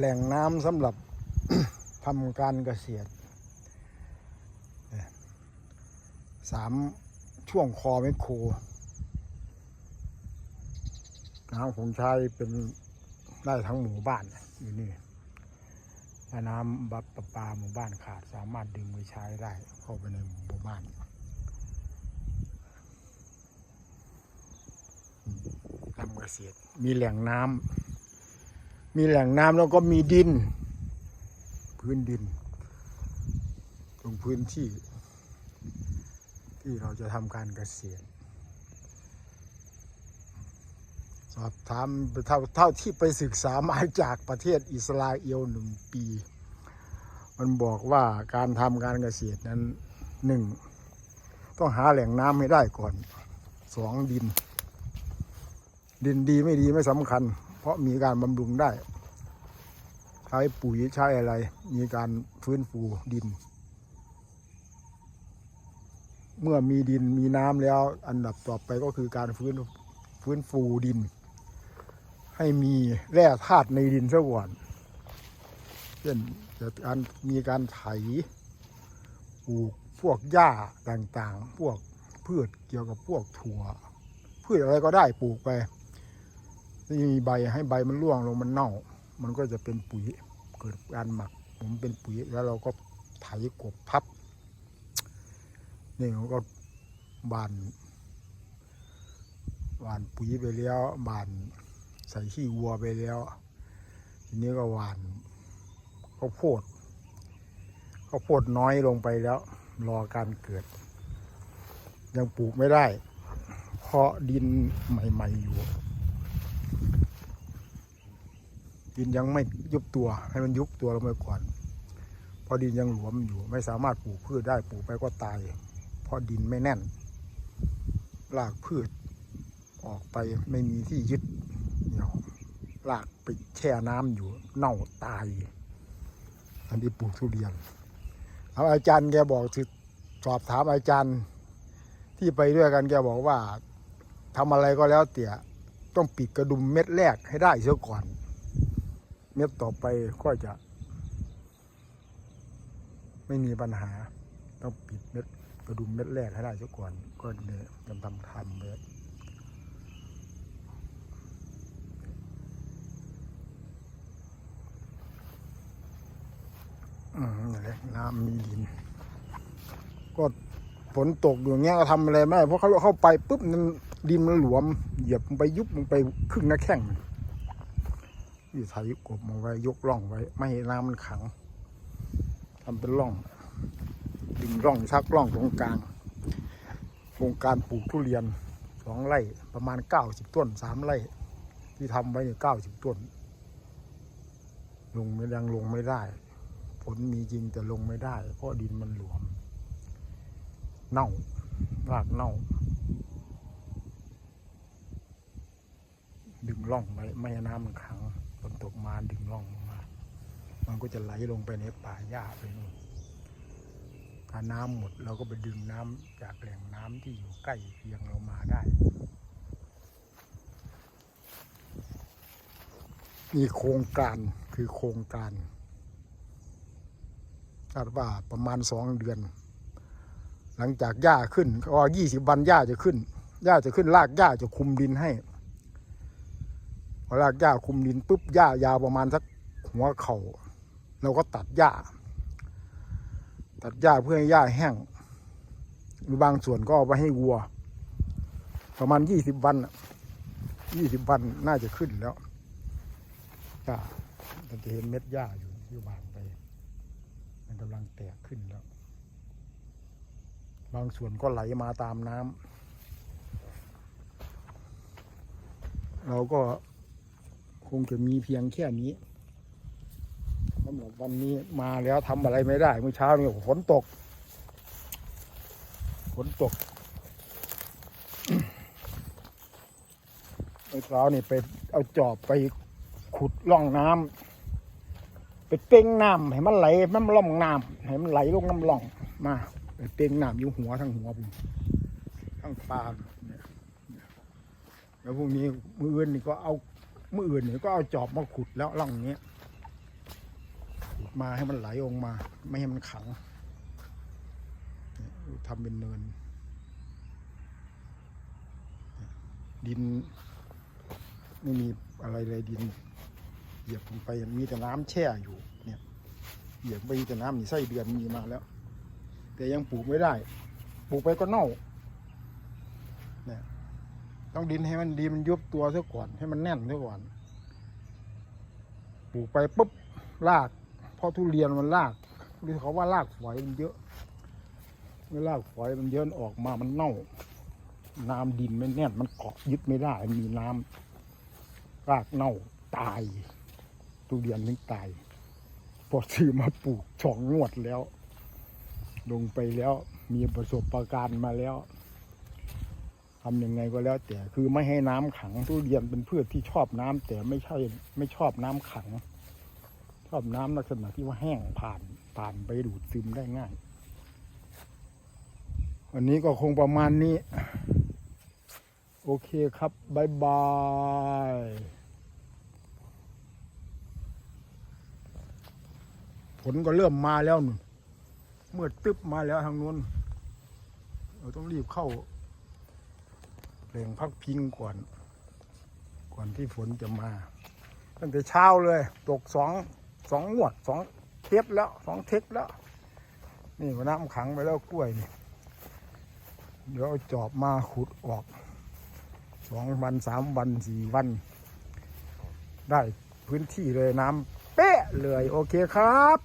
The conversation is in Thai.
แหล่งน้ำสำหรับทำการเกษตรสามช่วงคอไมโครน้ำของใช้เป็นได้ทั้งหมู่บ้านอยู่นี่ถ้าน้ำบับประปาหมู่บ้านขาดสามารถดึงไปใช้ได้เข้าไปในหมู่บ้านทำเกษตรมีแหล่งน้ำ มีแหล่งน้ำแล้วก็มีดิน พื้นดิน ตรงพื้นที่ ที่เราจะทำการเกษตรสอบถามเท่าเท่าที่ไปศึกษามาจากประเทศอิสราเอลหนึ่งปี มันบอกว่าการทำการเกษตรนั้นหนึ่งต้องหาแหล่งน้ำให้ได้ก่อนสองดิน ดินดีไม่ดีไม่สำคัญ เพราะมีการบำรุงได้ ใช้ปุ๋ยใช้อะไร มีการฟื้นฟูดิน เมื่อมีดินมีน้ำแล้ว อันดับต่อไปก็คือการฟื้นฟื้นฟูดิน ให้มีแร่ธาตุในดินซะก่อนเช่นจะการมีการไถปลูกพวกหญ้าต่างๆ พวกพืชเกี่ยวกับพวกถั่ว พืชอะไรก็ได้ปลูกไป ที่มีใบให้ใบมันร่วงลงมันเน่า มันก็จะเป็นปุ๋ยเกิดการหมัก ผมเป็นปุ๋ยแล้วเราก็ไถกบพับนี่เขาก็บานบานปุ๋ยไปแล้วบานใส่ขี้วัวไปแล้ว ทีนี้ก็หวานข้าวโพดข้าวโพดน้อยลงไปแล้ว รอการเกิด ยังปลูกไม่ได้ เพราะดินใหม่ ๆ อยู่ ดินยังไม่ยุบตัว ให้มันยุบตัวลงไปก่อน เพราะดินยังหลวมอยู่ไม่สามารถปลูกพืชได้ปลูกไปก็ตาย เพราะดินไม่แน่นรากพืช ออกไปไม่มีที่ยึดเหนี่ยวรากไปแช่น้ำอยู่เน่าตาย อันนี้ปลูกทุเรียนเอาอาจารย์แกบอกสิสอบถามอาจารย์ ที่ไปด้วยกันแกบอกว่าทำอะไรก็แล้วเตี่ยต้องปิดกระดุมเม็ดแรกให้ได้เสียก่อน เม็ดต่อไปก็จะ ไม่มีปัญหา ต้องปิดเม็ดกระดุมเม็ดแรกให้ได้เสียก่อนก็เนี่ยทำทำทำเลยอืมนั่นแหละน้ำมีดิน ก็ฝนตกอยู่างเงี้ยก็ทำอะไรไม่ได้เพราะเขาเข้าไปปุ๊บมันดินมันหลวม เหยียบไปยุบลงไปครึ่งหน้าแข้ง ที่ไถกบมาไว้ยกร่องไว้ ไม่ให้น้ำมันขังทำเป็นร่อง ดึงร่องชักร่องตรงกลางโครงการปลูกทุเรียนสองไร่ประมาณเก้าสิบต้นสามไร่ ที่ทำไว้เนี่ยเก้าสิบต้น ลงไม่ยังลงไม่ได้ ผลมีจริงแต่ลงไม่ได้ เพราะดินมันหลวม เน่ารากเน่าดึงร่องไว้ไม่ให้น้ำมันขัง กมาดึงร่องลงมา มันก็จะไหลลงไปในป่าหญ้าไปนู่นถ้าน้ำหมดเราก็ไปดึงน้ำจากแหล่งน้ำที่อยู่ใกล้เคียงเรามาได้ มีโครงการคือโครงการคาดว่าประมาณสองเดือน หลังจากหญ้าขึ้นก็ยี่สิบวันหญ้าจะขึ้นหญ้าจะขึ้นรากหญ้าจะคุมดินให้ พอรากหญ้าคุมดินปุ๊บหญ้ายาวประมาณสักหัวเข่าเราก็ตัดหญ้า ตัดหญ้าเพื่อให้หญ้าแห้งหรือบางส่วนก็เอาไปให้วัว ประมาณยี่สิบวันยี่สิบวันน่าจะขึ้นแล้วหญ้าเราจะเห็นเม็ดหญ้าอยู่ที่วางไป มันกำลังแตกขึ้นแล้ว บางส่วนก็ไหลมาตามน้ำเราก็ คงจะมีเพียงแค่นี้สำหรับวันนี้มาแล้วทำอะไรไม่ได้เมื่อเช้านี่ฝนตกฝนตกเมื่อเช้านี่ไปเอาจอบไปขุดร่องน้ำไปเป้งน้ำให้มันไหลมันล่องน้ำให้มันไหลลงน้ำล่องมาไปเป้งน้ำอยู่หัวทั้งหัวผมทั้งปากแล้วพรุ่งนี้มืออื่นนี่ก็เอา มืออื่นนี่ก็เอาจอบมาขุดแล้วร่องนี้ยมาให้มันไหลออกมา ไม่ให้มันขังทำเป็นเนิน ดิน ไม่มีอะไรเลยดิน เหยียบลงไปมีแต่น้ำแช่อยู่ เนี่ยเหยียบไปแต่น้ำนี่ไส้เดือนมีมาแล้ว แต่ยังปลูกไม่ได้ ปลูกไปก็เน่า ต้องดินให้มันดีมันยุบตัวซะก่อน ให้มันแน่นซะก่อน ปลูกไปปุ๊บราก เพราะทุเรียนมันรากหรือเขาว่ารากฝอยมันเยอะเมื่อรากฝอยมันเยอะออกมามันเน่า น้ำดินไม่แน่นมันเกาะยึดไม่ได้ มีน้ำรากเน่าตาย ทุเรียนถึงตาย พอซื้อมาปลูกสองงวดแล้ว ลงไปแล้วมีประสบประการมาแล้ว ทำยังไงก็แล้ว แต่คือไม่ให้น้ำขังทุเรียนเป็นพืชที่ชอบน้ำแต่ไม่ใช่ไม่ชอบน้ำขัง ชอบน้ำลักษณะที่ว่าแห้งผ่านผ่านไปดูดซึมได้ง่าย วันนี้ก็คงประมาณนี้ โอเคครับบายบายฝนก็เริ่มมาแล้วนุ่นเมื่อตึ๊บมาแล้วทางนู้นเราต้องรีบเข้า ล่งพักพิงก่อน ก่อนที่ฝนจะมา ตั้งแต่เช้าเลย ตกสองสองงวดสองเทปแล้วสองเทปแล้ว นี่ก็น้ำขังไปแล้วกล้วยนี่ เดี๋ยวเอาจอบมาขุดออกสองวันสามวันสี่วัน ได้พื้นที่เลยน้ำเป๊ะเลย โอเคครับ